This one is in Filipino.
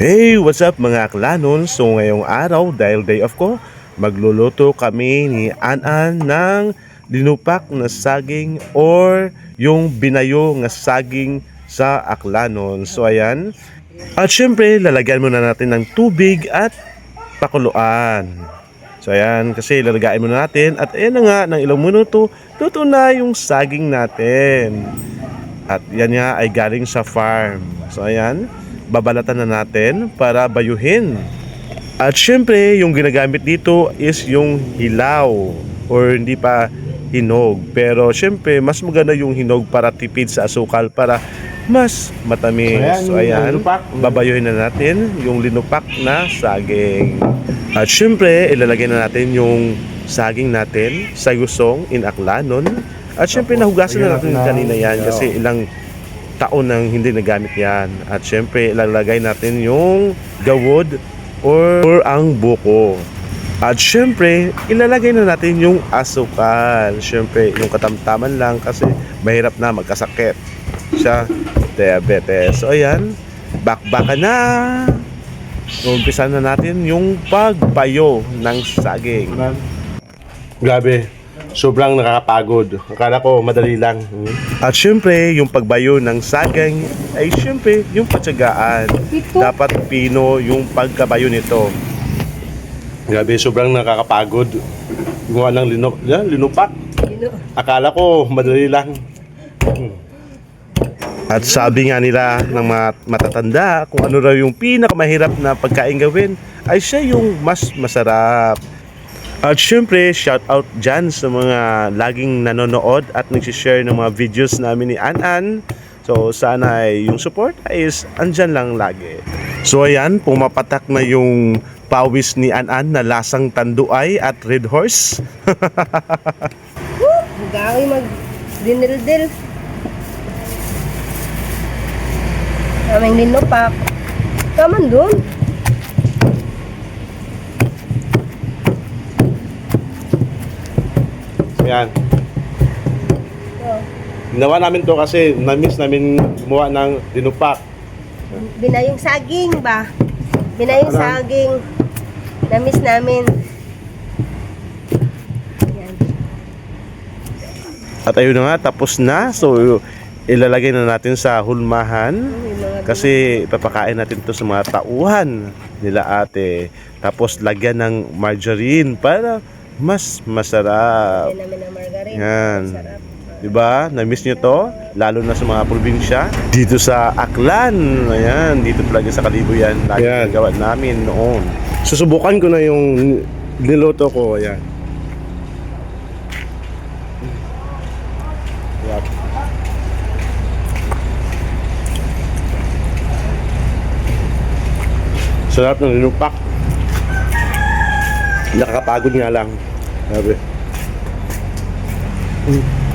Hey, what's up mga aklanon? So ngayong araw, dahil day off ko, magluluto kami ni Anan ng dinupak na saging or yung binayo nga saging sa aklanon. So ayan. At syempre, lalagyan muna natin ng tubig at pakuluan. So ayan, kasi lalagayin muna natin at ayan na nga, ng ilang minuto, luto na yung saging natin. At yan nga ay galing sa farm. So ayan, babalatan na natin para bayuhin. At syempre, yung ginagamit dito is yung hilaw or hindi pa hinog. Pero syempre, mas maganda yung hinog para tipid sa asukal para mas matamis. So ayan, babayuhin na natin yung linupak na saging. At syempre, ilalagay na natin yung saging natin sa gusong in aklanon. At syempre, nahugasan na natin kanina yan kasi ilang taon nang hindi nagamit yan. At syempre, ilalagay natin yung gawod or, or ang buko. At syempre, ilalagay na natin yung asukal. Syempre, yung katamtaman lang kasi mahirap na magkasakit sa diabetes. So, ayan, bakbaka na. Umpisa na natin yung pagbayo ng saging. Grabe, sobrang nakakapagod. Akala ko madali lang. At syempre, yung pagbayo ng saging ay syempre yung patsagaan. Dapat pino yung pagkabayo nito. Grabe, sobrang nakakapagod. Gumawa ng lino, yan, linupak. Akala ko madali lang. At sabi nga nila ng mga matatanda, kung ano raw yung pinakamahirap na pagkain gawin, ay siya yung mas masarap. At syempre, shout out dyan sa mga laging nanonood at nagsishare ng mga videos namin ni Anan. So sana ay yung support is andyan lang lagi. So ayan, pumapatak na yung pawis ni Anan na lasang tanduay at red horse. Gawi mag dinildil. Aming linupak. Kaman dun. Ayan. Oh, Ginawa namin to kasi na-miss namin gumawa ng dinupak. binayong saging ba? Binayong Ano? saging. Namiss namin. Yan. At ayun na nga, tapos na. So, ilalagay na natin sa hulmahan. Kasi papakain natin to sa mga tauhan nila ate. Tapos lagyan ng margarine para mas masarap. Binayong namin ng margarine. Yan. Sarap. Diba? Na-miss nyo to? Lalo na sa mga probinsya. Dito sa Aklan. Ayan, dito talaga sa Kalibuyan. Lagi Ayan. gawa namin noon. Susubukan ko na yung niluto ko. Ayan. Yep. Sarap ng linupak. Nakakapagod nga lang. Sabi. Mm.